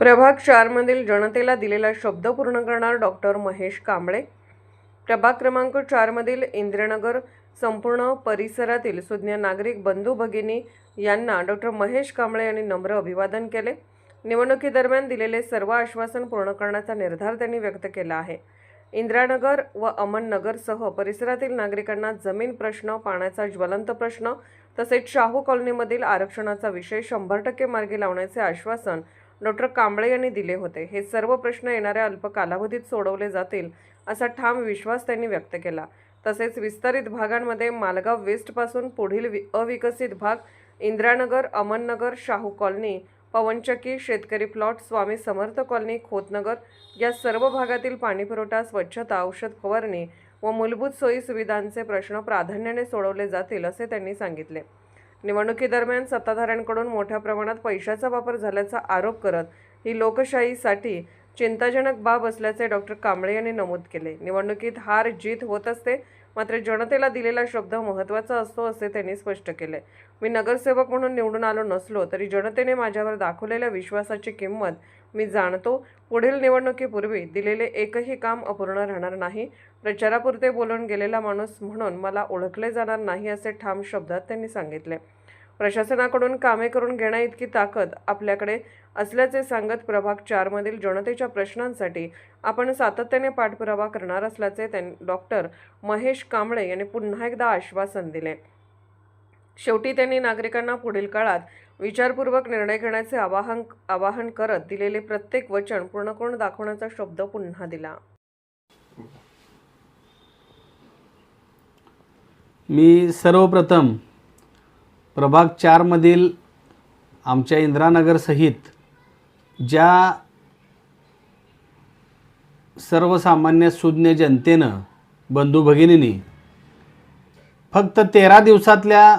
प्रभाग चारमधील जनतेला दिलेला शब्द पूर्ण करणार डॉक्टर महेश कांबळे. प्रभाग क्रमांक चारमधील इंद्रनगर संपूर्ण परिसरातील सुज्ञ नागरिक बंधू भगिनी यांना डॉक्टर महेश कांबळे यांनी नम्र अभिवादन केले. निवडणुकीदरम्यान दिलेले सर्व आश्वासन पूर्ण करण्याचा निर्धार त्यांनी व्यक्त केला आहे. इंदिरानगर व अमननगरसह परिसरातील नागरिकांना जमीन प्रश्न पाण्याचा ज्वलंत प्रश्न तसेच शाहू कॉलनीमधील आरक्षणाचा विषय शंभर टक्के मार्गी लावण्याचे आश्वासन डॉक्टर कांबळे यांनी दिले होते. हे सर्व प्रश्न येणाऱ्या अल्प कालावधीत सोडवले जातील असा ठाम विश्वास त्यांनी व्यक्त केला. तसेच विस्तारित भागांमध्ये मालगाव वेस्टपासून पुढील वि अविकसित भाग इंदिरानगर अमननगर शाहू कॉलनी पवनचक्की शेतकरी प्लॉट स्वामी समर्थ कॉलनी खोतनगर या सर्व भागातील पाणीपुरवठा स्वच्छता औषध फवारणी व मूलभूत सोयी सुविधांचे प्रश्न प्राधान्याने सोडवले जातील असे त्यांनी सांगितले. निवडणुकीदरम्यान सत्ताधाऱ्यांकडून मोठ्या प्रमाणात पैशाचा वापर झाल्याचा आरोप करत ही लोकशाहीसाठी चिंताजनक बाब असल्याचे डॉक्टर कांबळे यांनी नमूद केले. निवडणुकीत हार जीत होत असते मात्र जनतेला दिलेला शब्द महत्त्वाचा असतो असे त्यांनी स्पष्ट केले. मी नगरसेवक म्हणून निवडून आलो नसलो तरी जनतेने माझ्यावर दाखवलेल्या विश्वासाची किंमत मी जाणतो पुढील निवडणुकीपूर्वी दिलेले एकही काम अपूर्ण राहणार नाही. प्रचारापुरते बोलून गेलेला माणूस म्हणून मला ओळखले जाणार नाही असे ठाम शब्दात त्यांनी सांगितले. प्रशासनाकडून कामे करून घेण्या इतकी ताकद आपल्याकडे असल्याचे सांगत प्रभाग चारमधील जनतेच्या प्रश्नांसाठी आपण सातत्याने पाठपुरावा करणार असल्याचे त्यांनी डॉक्टर महेश कांबळे यांनी पुन्हा एकदा आश्वासन दिले. शेवटी त्यांनी नागरिकांना पुढील काळात विचारपूर्वक निर्णय घेण्याचे आवाहन आवाहन करत दिलेले प्रत्येक वचन पूर्ण करून दाखवण्याचा शब्द पुन्हा दिला. मी सर्वप्रथम प्रभाग चारमधील आमच्या इंदिरानगरसहित ज्या सर्वसामान्य सुज्ञ जनतेनं बंधू भगिनींनी फक्त तेरा दिवसातल्या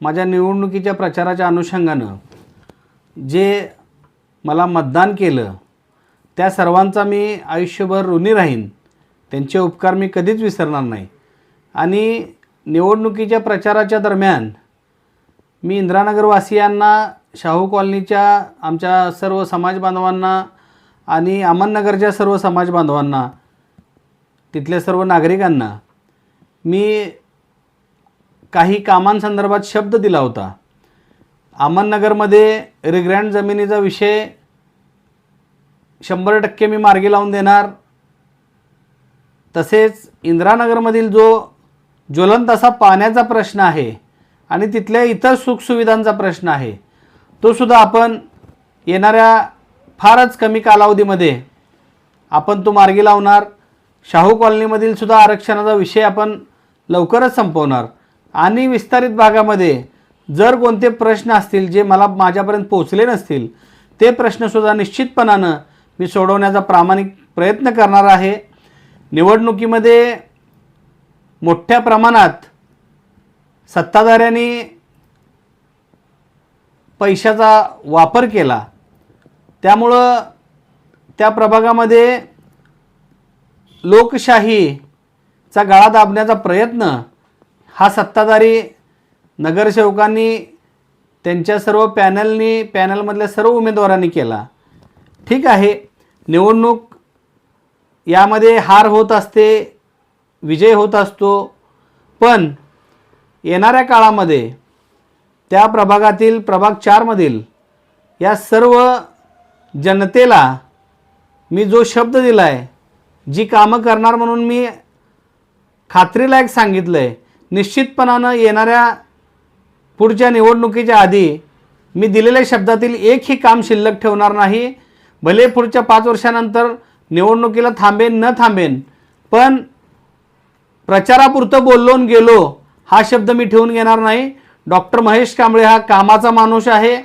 माझ्या निवडणुकीच्या प्रचाराच्या अनुषंगानं जे मला मतदान केलं त्या सर्वांचा मी आयुष्यभर ऋणी राहीन त्यांचे उपकार मी कधीच विसरणार नाही. आणि निवडणुकीच्या प्रचाराच्या दरम्यान मी इंदिरानगरवासियांना शाहू कॉलनीच्या आमच्या सर्व समाज बांधवांना आणि अमननगरच्या सर्व समाज बांधवांना तिथल्या सर्व नागरिकांना मी काही कामांसंदर्भात शब्द दिला होता. अहमदनगरमध्ये रिग्रँड जमिनीचा विषय शंभर टक्के मी मार्गी लावून देणार. तसेच इंदिरानगरमधील जो ज्वलंत असा पाण्याचा प्रश्न आहे आणि तिथल्या इतर सुखसुविधांचा प्रश्न आहे तो सुद्धा आपण येणाऱ्या फारच कमी कालावधीमध्ये आपण तो मार्गी लावणार. शाहू कॉलनीमधील सुद्धा आरक्षणाचा विषय आपण लवकरच संपवणार. आणि विस्तारित भागामध्ये जर कोणते प्रश्न असतील जे मला माझ्यापर्यंत पोचले नसतील ते प्रश्नसुद्धा निश्चितपणानं मी सोडवण्याचा प्रामाणिक प्रयत्न करणार आहे. निवडणुकीमध्ये मोठ्या प्रमाणात सत्ताधाऱ्यांनी पैशाचा वापर केला. त्यामुळं त्या प्रभागामध्ये लोकशाहीचा गळा दाबण्याचा प्रयत्न हा सत्ताधारी नगरसेवकांनी त्यांच्या सर्व पॅनलनी पॅनलमधल्या सर्व उमेदवारांनी केला. ठीक आहे निवडणूक यामध्ये हार होत असते विजय होत असतो पण येणाऱ्या काळामध्ये त्या प्रभागातील प्रभाग चारमधील या सर्व जनतेला मी जो शब्द दिला आहे जी कामं करणार म्हणून मी खात्रीलायक सांगितलं आहे निश्चितपणानं येणाऱ्या पुढच्या निवडणुकीच्या आधी मी दिलेल्या शब्दातील एकही काम शिल्लक ठेवणार नाही. भले पुढच्या पाच वर्षानंतर निवडणुकीला थांबेन न थांबेन पण प्रचारापुरतं बोललो गेलो हा शब्द मी ठेवून घेणार नाही. डॉक्टर महेश कांबळे हा कामाचा माणूस आहे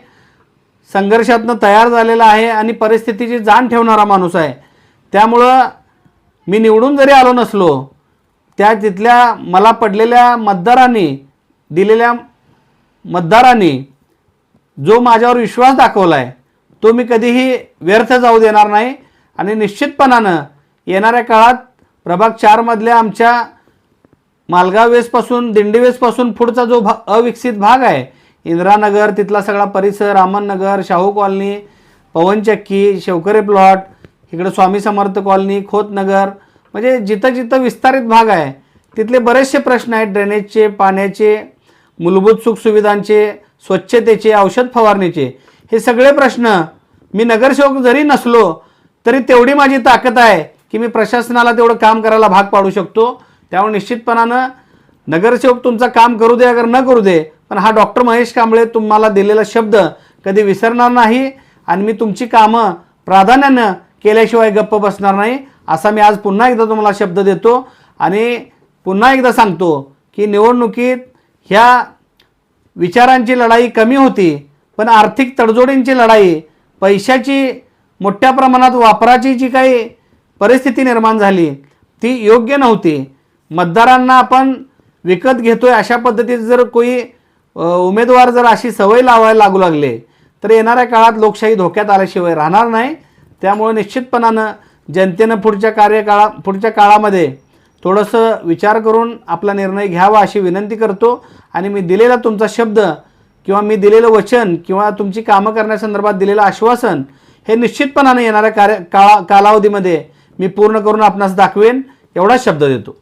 संघर्षातनं तयार झालेला आहे आणि परिस्थितीची जाण ठेवणारा माणूस आहे. त्यामुळं मी निवडून जरी आलो नसलो त्या तिथल्या मला पडलेल्या मतदारांनी दिलेल्या मतदारांनी जो माझ्यावर विश्वास दाखवला आहे तो मी कधीही व्यर्थ जाऊ देणार नाही. आणि निश्चितपणानं येणाऱ्या काळात प्रभाग चारमधल्या आमच्या मालगाव वेसपासून दिंडी वेसपासून पुढचा जो भा अविकसित भाग आहे इंदिरानगर तिथला सगळा परिसर रामननगर शाहू कॉलनी पवनचक्की शेवकरे प्लॉट इकडं स्वामी समर्थ कॉलनी खोतनगर म्हणजे जिथं जिथं विस्तारित भाग आहे तिथले बरेचसे प्रश्न आहेत. ड्रेनेजचे पाण्याचे मूलभूत सुखसुविधांचे स्वच्छतेचे औषध फवारणीचे. हे सगळे प्रश्न मी नगरसेवक जरी नसलो तरी तेवढी माझी ताकद आहे की मी प्रशासनाला तेवढं काम करायला भाग पाडू शकतो. त्यामुळे निश्चितपणानं नगरसेवक तुमचं काम करू दे अगर न करू दे पण हा डॉक्टर महेश कांबळे तुम्हाला दिलेला शब्द कधी विसरणार नाही. आणि मी तुमची कामं प्राधान्यानं केल्याशिवाय गप्प बसणार नाही. असा मी आज पुन्हा एकदा तुम्हाला शब्द देतो आणि पुन्हा एकदा सांगतो की निवडणुकीत ह्या विचारांची लढाई कमी होती पण आर्थिक तडजोडींची लढाई पैशाची मोठ्या प्रमाणात वापराची जी काही परिस्थिती निर्माण झाली ती योग्य नव्हती. मतदारांना आपण विकत घेतोय अशा पद्धतीत जर कोणी उमेदवार जर अशी सवय लावायला लागू लागले तर येणाऱ्या काळात लोकशाही धोक्यात आल्याशिवाय राहणार नाही. त्यामुळे निश्चितपणानं जनतेनं पुढच्या कार्यकाळा पुढच्या काळामध्ये थोडंसं विचार करून आपला निर्णय घ्यावा अशी विनंती करतो. आणि मी दिलेला तुमचा शब्द किंवा मी दिलेलं वचन किंवा तुमची कामं करण्यासंदर्भात दिलेलं आश्वासन हे निश्चितपणाने येणाऱ्या कार्य काळा कालावधीमध्ये मी पूर्ण करून आपणास दाखवेन एवढाच शब्द देतो.